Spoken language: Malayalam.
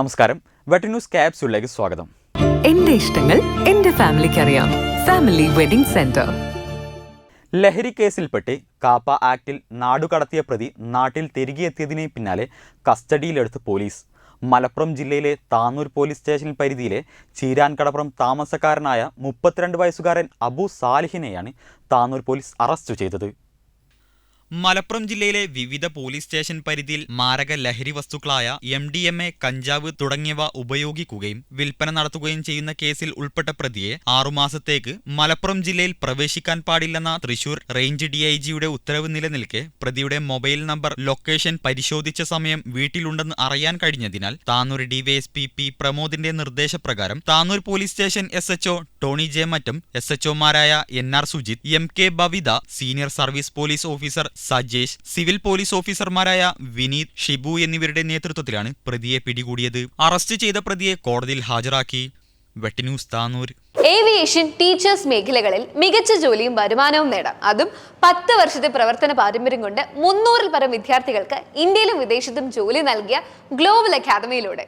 നമസ്കാരം. വെട്ടി ന്യൂസ് ക്യാപ്സ്യൂളിലേക്ക് സ്വാഗതം. എന്റെ ഇഷ്ടങ്ങൾ എന്റെ ഫാമിലിക്ക് അറിയാം. Family wedding centre. ലഹരി കേസിൽപ്പെട്ട് കാപ്പ ആക്ടിൽ നാടുകടത്തിയ പ്രതി നാട്ടിൽ തിരികെ എത്തിയതിന് പിന്നാലെ കസ്റ്റഡിയിലെടുത്ത് പോലീസ്. മലപ്പുറം ജില്ലയിലെ താന്നൂർ പോലീസ് സ്റ്റേഷൻ പരിധിയിലെ ചീരാൻകടപ്പുറം താമസക്കാരനായ മുപ്പത്തിരണ്ട് വയസ്സുകാരൻ അബു സാലിഹിനെയാണ് താന്നൂർ പോലീസ് അറസ്റ്റ് ചെയ്തത്. മലപ്പുറം ജില്ലയിലെ വിവിധ പോലീസ് സ്റ്റേഷൻ പരിധിയിൽ മാരക ലഹരി വസ്തുക്കളായ എം ഡി എം എ കഞ്ചാവ് തുടങ്ങിയവ ഉപയോഗിക്കുകയും വിൽപ്പന നടത്തുകയും ചെയ്യുന്ന കേസിൽ ഉൾപ്പെട്ട പ്രതിയെ ആറുമാസത്തേക്ക് മലപ്പുറം ജില്ലയിൽ പ്രവേശിക്കാൻ പാടില്ലെന്ന തൃശൂർ റേഞ്ച് ഡി ഐ ജിയുടെ ഉത്തരവ് നിലനിൽക്കെ പ്രതിയുടെ മൊബൈൽ നമ്പർ ലൊക്കേഷൻ പരിശോധിച്ച സമയം വീട്ടിലുണ്ടെന്ന് അറിയാൻ കഴിഞ്ഞതിനാൽ താനൂർ ഡിവൈഎസ്പി പി പ്രമോദിന്റെ നിർദ്ദേശപ്രകാരം Tanur police station S Tony J മറ്റും S എച്ച്ഒമാരായ N R Sujith M K Bavitha senior service police officer Sajesh civil police ഓഫീസർമാരായ വിനീത് ഷിബു എന്നിവരുടെ നേതൃത്വത്തിലാണ് പ്രതിയെ പിടികൂടിയത്. അറസ്റ്റ് ചെയ്ത പ്രതിയെ കോടതിയിൽ ഹാജരാക്കി. വെട്ടിന്യൂസ് താനൂർ. ഏവിയേഷൻ ടീച്ചേഴ്സ് മേഖലകളിൽ മികച്ച ജോലിയും വരുമാനവും നേടാം. അതും പത്ത് വർഷത്തെ പ്രവർത്തന പാരമ്പര്യം കൊണ്ട് മുന്നൂറിൽ പരം വിദ്യാർത്ഥികൾക്ക് ഇന്ത്യയിലും വിദേശത്തും ജോലി നൽകിയ ഗ്ലോബൽ അക്കാദമിയിലൂടെ.